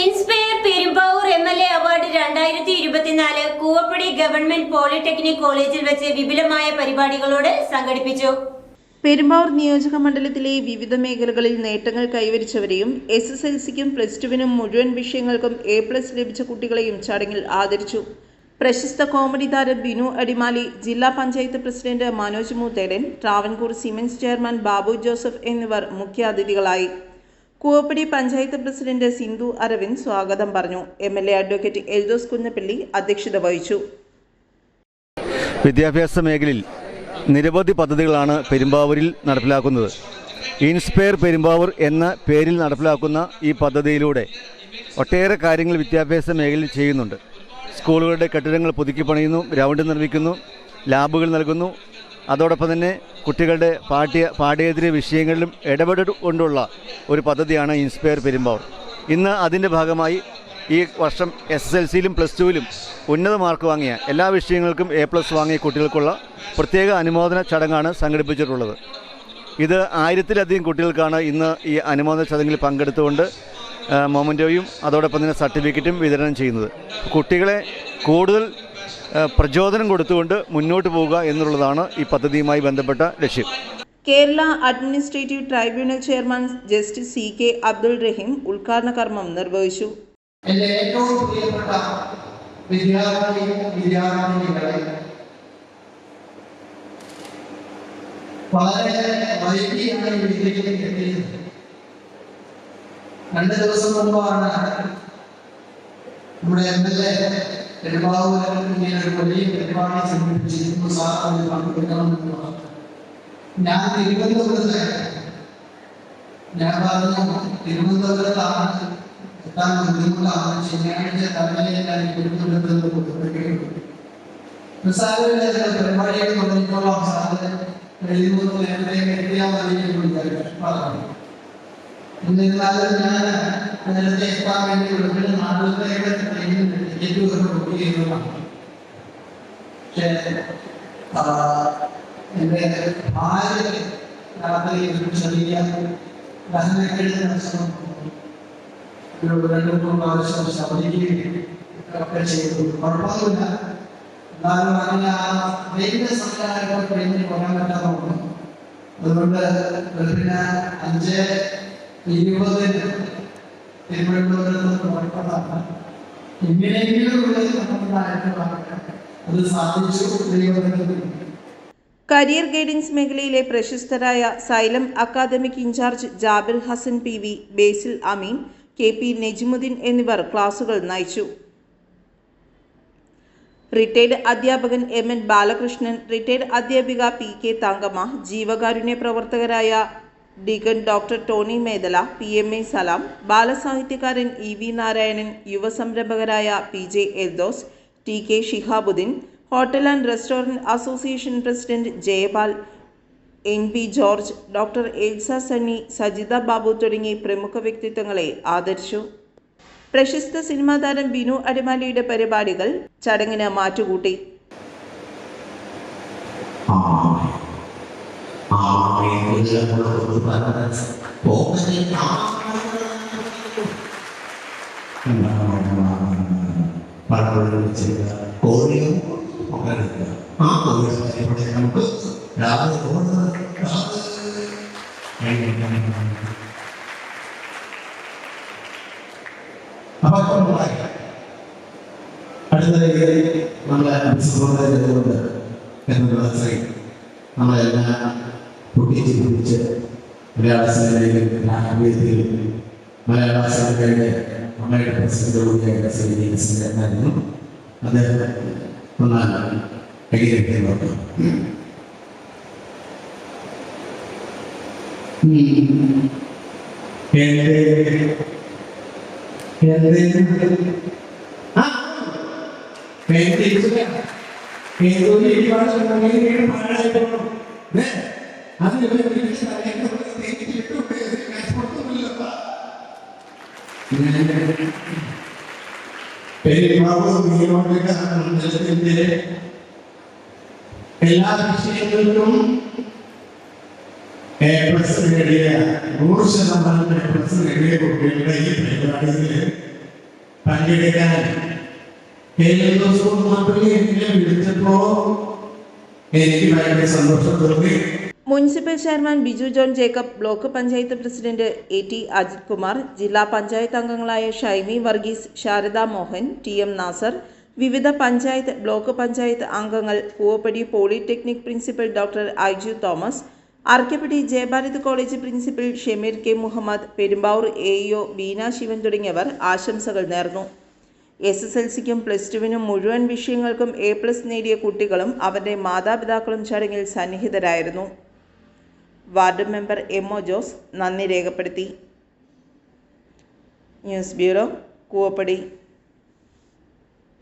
Inspire Perumbavoor M L A award രണ്ടായിരത്തി ഇരുപത്തിനാല് Koovappady government polytechnic കോളേജിൽ വെച്ച് വിപുലമായ പരിപാടികളോട് സംഘടിപ്പിച്ചു. പെരുമ്പാവൂർ നിയോജക മണ്ഡലത്തിലെ വിവിധ മേഖലകളിൽ നേട്ടങ്ങൾ കൈവരിച്ചവരെയും എസ് എസ് എൽ സിക്കും പ്ലസ് ടുവിനും മുഴുവൻ വിഷയങ്ങൾക്കും എ പ്ലസ് ലഭിച്ച കുട്ടികളെയും ചടങ്ങിൽ ആദരിച്ചു. പ്രശസ്ത കോമഡി താരം ബിനു അടിമാലി ജില്ലാ panchayat president Manoj Moothedan Travancore cements chairman Babu Joseph എന്നിവർ മുഖ്യാതിഥികളായി. കൂവപ്പടി പഞ്ചായത്ത് പ്രസിഡന്റ് സിന്ധു അരവിന്ദ് സ്വാഗതം പറഞ്ഞു. M L A advocate Eldhose Kunnappilly അധ്യക്ഷത വഹിച്ചു. വിദ്യാഭ്യാസ മേഖലയിൽ നിരവധി പദ്ധതികളാണ് പെരുമ്പാവൂരിൽ നടപ്പിലാക്കുന്നത്. ഇൻസ്പയർ പെരുമ്പാവൂർ എന്ന പേരിൽ നടപ്പിലാക്കുന്ന ഈ പദ്ധതിയിലൂടെ ഒട്ടേറെ കാര്യങ്ങൾ വിദ്യാഭ്യാസ മേഖലയിൽ ചെയ്യുന്നുണ്ട്. സ്കൂളുകളുടെ കെട്ടിടങ്ങൾ പുതുക്കി പണിയുന്നു ഗ്രൗണ്ട് നിർമ്മിക്കുന്നു ലാബുകൾ നൽകുന്നു. അതോടൊപ്പം തന്നെ കുട്ടികളുടെ പാഠ്യ പാഠ്യേതര വിഷയങ്ങളിലും ഇടപെട്ടുകൊണ്ടുള്ള ഒരു പദ്ധതിയാണ് ഇൻസ്പയർ പെരുമ്പാവൂർ. ഇന്ന് അതിന്റെ ഭാഗമായി ഈ വർഷം എസ് എസ് എൽ സിയിലും പ്ലസ് ടുവിലും ഉന്നത മാർക്ക് വാങ്ങിയ എല്ലാ വിഷയങ്ങൾക്കും എ പ്ലസ് വാങ്ങിയ കുട്ടികൾക്കുള്ള പ്രത്യേക അനുമോദന ചടങ്ങാണ് സംഘടിപ്പിച്ചിട്ടുള്ളത്. ഇത് ആയിരത്തിലധികം കുട്ടികൾക്കാണ് ഇന്ന് ഈ അനുമോദന ചടങ്ങിൽ പങ്കെടുത്തുകൊണ്ട് മൊമന്റോയും അതോടൊപ്പം തന്നെ സർട്ടിഫിക്കറ്റും വിതരണം ചെയ്യുന്നത്. കുട്ടികളെ കൂടുതൽ പ്രചോദനം കൊടുത്തുകൊണ്ട് മുന്നോട്ട് പോവുക എന്നുള്ളതാണ് ഈ പദ്ധതിയുമായി ബന്ധപ്പെട്ട ലക്ഷ്യം. Kerala administrative tribunal chairman justice C K Abdul Rahim ഉദ്ഘാടന കർമ്മം നിർവഹിച്ചു. എന്റെ ഏറ്റവും പ്രിയപ്പെട്ട വിദ്യാർത്ഥി വിദ്യാർത്ഥിനികളെ വളരെ വൈകിയാണ് വീട്ടിലേക്ക് എത്തിയത് രണ്ട് ദിവസം മുമ്പാണ് നമ്മുടെ എം എൽ എ പെരുമ്പാവൂരിൽ ഇങ്ങനെ ഒരു വലിയ പരിപാടി സംഘടിപ്പിച്ചിരുന്നു സാർ അതിൽ പങ്കെടുക്കണമെന്ന് പറഞ്ഞു ഞാൻ തിരുവനന്തപുരത്ത് ഞാൻ പറഞ്ഞു തിരുവനന്തപുരത്താണ് എത്താൻ ബുദ്ധിമുട്ടാണ് ശനിയാഴ്ച തലയിൽ ഞാൻ തിരുവനന്തപുരത്ത് നിന്ന് പുറപ്പെടുകയുള്ളൂ നിസ്സാരമില്ല ചില പരിപാടികൾ തുടങ്ങിക്കോളാം സാറിന് എഴുതുന്നത് നേരത്തെ എത്തിയാൽ മതി പറഞ്ഞു എന്നിരുന്നാലും ഞാൻ നേരത്തെ എത്താൻ വേണ്ടി നാട്ടിലേക്ക് ട്രെയിനിന് ഒക്കെ ബുക്ക് ചെയ്തതാണ് പക്ഷേ എന്റെ ഭാര്യ രാത്രി ഒരു ചെറിയ ദഹനക്കെടുത്ത പ്രശ്നം ഒരു രണ്ടു മൂന്ന് പ്രാവശ്യം ശബരിക്കുകയും ഒക്കെ ചെയ്തു. കുഴപ്പമൊന്നുമില്ല. എന്നാലും അങ്ങനെ ആ വെയിലിന്റെ സംവിധാനങ്ങൾ ട്രെയിനിൽ പോകാൻ വന്നു അതുകൊണ്ട് വെളുപ്പിന് അഞ്ച് ഇരുപതിന് തിരുവനന്തപുരത്ത് പുറപ്പെട്ടതാണ് അത് സാധിച്ചു കരിയർ ഗൈഡൻസ് മേഖലയിലെ പ്രശസ്തരായ Xylem academic in charge Jabir Hassan P V Basil Ameen K P Nejimuddin എന്നിവർ ക്ലാസുകൾ നയിച്ചു. റിട്ടയർഡ് അധ്യാപകൻ എം എൻ ബാലകൃഷ്ണൻ റിട്ടയർഡ് അധ്യാപിക പി കെ തങ്കമ്മ ജീവകാരുണ്യ പ്രവർത്തകരായ ഡിഗൻ doctor Tony Medala P M A Salam ബാലസാഹിത്യകാരൻ E V Narayanan യുവസംരംഭകരായ P J Eldhose T K Shihabuddin hotel and restaurant association president Jayapal N P George doctor Elsa Sunny Sajitha Babu തുടങ്ങി പ്രമുഖ വ്യക്തിത്വങ്ങളെ ആദരിച്ചു. പ്രശസ്ത cinema താരം ബിനു അടിമാലിയുടെ പരിപാടികൾ ചടങ്ങിന് മാറ്റുകൂട്ടി. കോഴിയും ഒക്കെ ആ കോഴി നമുക്ക് രാവിലെ പോകുന്നത് അപ്പൊ അടുത്തതായി നമ്മളെ അഭിസംബോധന ചെയ്തുകൊണ്ട് എന്നുള്ള നമ്മളെല്ലാം പൊട്ടിച്ച് പിടിച്ച് മലയാള സിനിമയിലും ലാംഗ്വേജിലും മലയാള സിനിമയുടെ അമ്മയുടെ പ്രസിദ്ധ കൂടിയായ ശ്രീ ജയസിംഗായിരുന്നു അദ്ദേഹം ഒന്നാണ് അംഗീകരിക്കുന്നത് ആ പേടിച്ചില്ല ഏതൊരു ഇടിവാശം ഉണ്ടെങ്കിൽ പാഴായിപ്പോണു അത് പെരുമാറുന്നതിന്റെ എല്ലാ വിഷയങ്ങൾക്കും എ പ്ലസ് നേടിയ നൂറ് ശതമാനം എ പ്ലസ് നേടിയ കുട്ടികളുടെ ഈ പരിപാടിയിൽ പങ്കെടുക്കാൻ വിളിച്ചപ്പോ എനിക്ക് ഭയങ്കര സന്തോഷം തോന്നി municipal chairman Biju John Jacob block panchayat president A T Ajith Kumar ജില്ലാ പഞ്ചായത്ത് അംഗങ്ങളായ ഷൈമി വർഗീസ് ശാരദ മോഹൻ ടി എം നാസർ വിവിധ പഞ്ചായത്ത് ബ്ലോക്ക് പഞ്ചായത്ത് അംഗങ്ങൾ Poovappady polytechnic principal doctor Aiju Thomas Arkappady Jayabharath college principal Shameer K Muhammad Perumbavoor A EO Beena Shivan തുടങ്ങിയവർ ആശംസകൾ നേർന്നു. S S L സിക്കും plus ടുവിനും മുഴുവൻ വിഷയങ്ങൾക്കും എ പ്ലസ് നേടിയ കുട്ടികളും അവരുടെ മാതാപിതാക്കളും ചടങ്ങിൽ സന്നിഹിതരായിരുന്നു. Ward member M O Jose നന്ദി രേഖപ്പെടുത്തി. News bureau Koovappady.